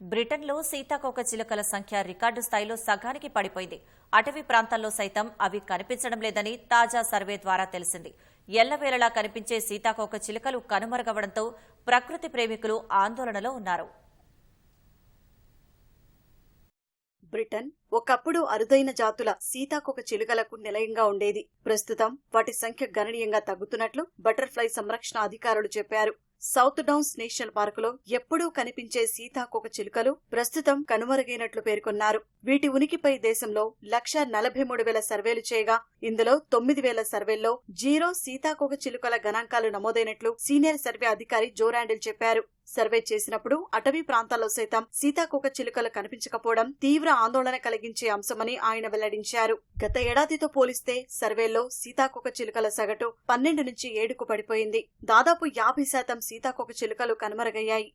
బ్రిటన్లో సీతాకోక చిలుకల సంఖ్య రికార్డు స్థాయిలో సగానికి పడిపోయింది. అటవీ ప్రాంతాల్లో సైతం అవి కనిపించడం లేదని తాజా సర్వే ద్వారా తెలిసింది. ఎల్లవేళలా కనిపించే సీతాకోక చిలుకలు కనుమరుగవడంతో ప్రకృతి ప్రేమికులు ఆందోళనలో ఉన్నారు. బ్రిటన్ ఒకప్పుడు అరుదైన జాతుల సీతాకోక చిలుకలకు నిలయంగా ఉండేది. ప్రస్తుతం వాటి సంఖ్య గణనీయంగా తగ్గుతున్నట్లు బటర్ఫ్లై సంరక్షణ అధికారులు చెప్పారు. సౌత్ డౌన్స్ నేషనల్ పార్కులో ఎప్పుడూ కనిపించే సీతాకోక చిలుకలు ప్రస్తుతం కనుమరుగైనట్లు పేర్కొన్నారు. వీటి ఉనికిపై దేశంలో లక్ష నలభై మూడు వేల సర్వేలు చేయగా ఇందులో తొమ్మిది వేల సర్వేల్లో జీరో సీతాకోక చిలుకల గణాంకాలు నమోదైనట్లు సీనియర్ సర్వే అధికారి జోరాండిల్ చెప్పారు. సర్వే చేసినప్పుడు అటవీ ప్రాంతాల్లో సైతం సీతాకోక చిలుకలు కనిపించకపోవడం తీవ్ర ఆందోళన కలిగించే అంశమని ఆయన వెల్లడించారు. గత ఏడాదితో పోలిస్తే సర్వేలో సీతాకోక చిలుకల సగటు పన్నెండు నుంచి ఏడుకు పడిపోయింది. దాదాపు యాభై శాతం సీతాకోక చిలుకలు కనుమరుగయ్యాయి.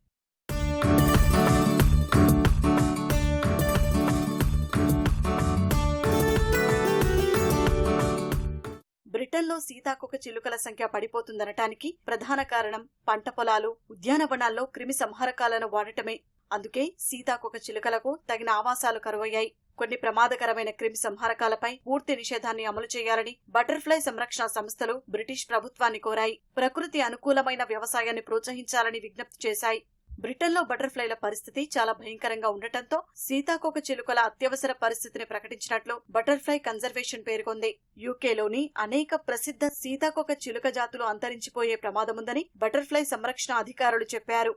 బ్రిటన్లో సీతాకొక చిలుకల సంఖ్య పడిపోతుందనటానికి ప్రధాన కారణం పంట పొలాలు ఉద్యానవనాల్లో క్రిమి సంహారకాలను వాడటమే. అందుకే సీతాకొక చిలుకలకు తగిన ఆవాసాలు కరువయ్యాయి. కొన్ని ప్రమాదకరమైన క్రిమి సంహారకాలపై పూర్తి నిషేధాన్ని అమలు చేయాలని బటర్ఫ్లై సంరక్షణ సంస్థలు బ్రిటిష్ ప్రభుత్వాన్ని కోరాయి. ప్రకృతి అనుకూలమైన వ్యవసాయాన్ని ప్రోత్సహించాలని విజ్ఞప్తి చేశాయి. బ్రిటన్లో బటర్ఫ్లైల పరిస్థితి చాలా భయంకరంగా ఉండటంతో సీతాకోక చిలుకల అత్యవసర పరిస్థితిని ప్రకటించినట్లు బటర్ఫ్లై కన్జర్వేషన్ పేర్కొంది. యూకేలోని అనేక ప్రసిద్ధ సీతాకోక చిలుక జాతులు అంతరించిపోయే ప్రమాదముందని బటర్ఫ్లై సంరక్షణ అధికారులు చెప్పారు.